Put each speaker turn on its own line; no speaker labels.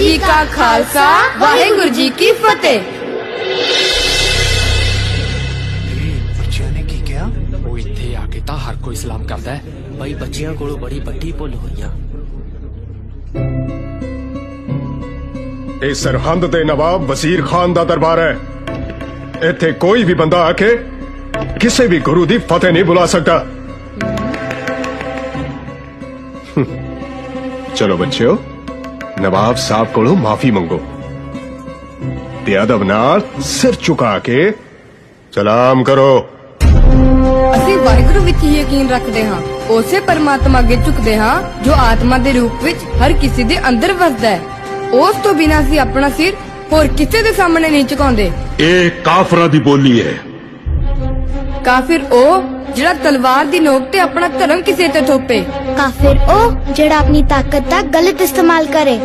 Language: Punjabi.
ਜੀ ਕਾ ਖਾਲਸਾ ਵਾਹਿਗੁਰੂ ਜੀ ਕੀ ਫਤਿਹ
ਬੱਚਿਆਂ ਨੇ ਕੀ ਕਿਹਾ
ਉਹ ਇੱਥੇ ਆ ਕੇ ਤਾਂ ਹਰ ਕੋਈ ਸਲਾਮ ਕਰਦਾ ਹੈ
ਬਈ ਬੱਚਿਆਂ ਕੋਲੋਂ ਬੜੀ ਵੱਡੀ ਭੁੱਲ ਹੋਈ ਆ
ਇਹ ਸਰਹੰਦ ਦੇ ਨਵਾਬ ਵਜ਼ੀਰ ਖਾਨ ਦਾ ਦਰਬਾਰ ਹੈ ਇੱਥੇ ਕੋਈ ਵੀ ਬੰਦਾ ਆ ਕੇ ਕਿਸੇ ਵੀ ਗੁਰੂ ਦੀ ਫਤਿਹ ਨਹੀਂ ਬੁਲਾ ਸਕਦਾ ਚਲੋ ਬੱਚਿਓ ਨਵਾਬ ਸਾਹਿਬ ਕੋਲੋਂ ਮਾਫੀ ਮੰਗੋ। ਤੇ ਅਦਬ ਨਾਲ ਸਿਰ ਝੁਕਾ ਕੇ ਸਲਾਮ ਕਰੋ।
ਅਸੀਂ ਵਾਹਿਗੁਰੂ ਵਿੱਚ ਹੀ ਯਕੀਨ ਰੱਖਦੇ ਹਾਂ। ਉਸੇ ਪਰਮਾਤਮਾ ਅੱਗੇ ਝੁਕਦੇ ਹਾਂ ਜੋ ਆਤਮਾ ਦੇ ਰੂਪ ਵਿੱਚ ਹਰ ਕਿਸੇ ਦੇ ਅੰਦਰ ਵਸਦਾ ਹੈ। ਉਸ ਤੋਂ ਬਿਨਾਂ ਅਸੀਂ ਆਪਣਾ ਸਿਰ ਹੋਰ ਕਿਸੇ ਦੇ ਸਾਹਮਣੇ ਨਹੀਂ ਝੁਕਾਉਂਦੇ।
ਇਹ ਕਾਫਰਾਂ ਦੀ ਬੋਲੀ ਹੈ।
ਕਾਫਿਰ ਉਹ ਜਿਹੜਾ ਤਲਵਾਰ ਦੀ ਨੋਕ ਤੇ ਆਪਣਾ ਧਰਮ ਕਿਸੇ ਤੇ ਥੋਪੇ।
ਕਾਫਿਰ ਉਹ ਜਿਹੜਾ ਆਪਣੀ ਤਾਕਤ ਦਾ ਗਲਤ ਇਸਤੇਮਾਲ ਕਰੇ।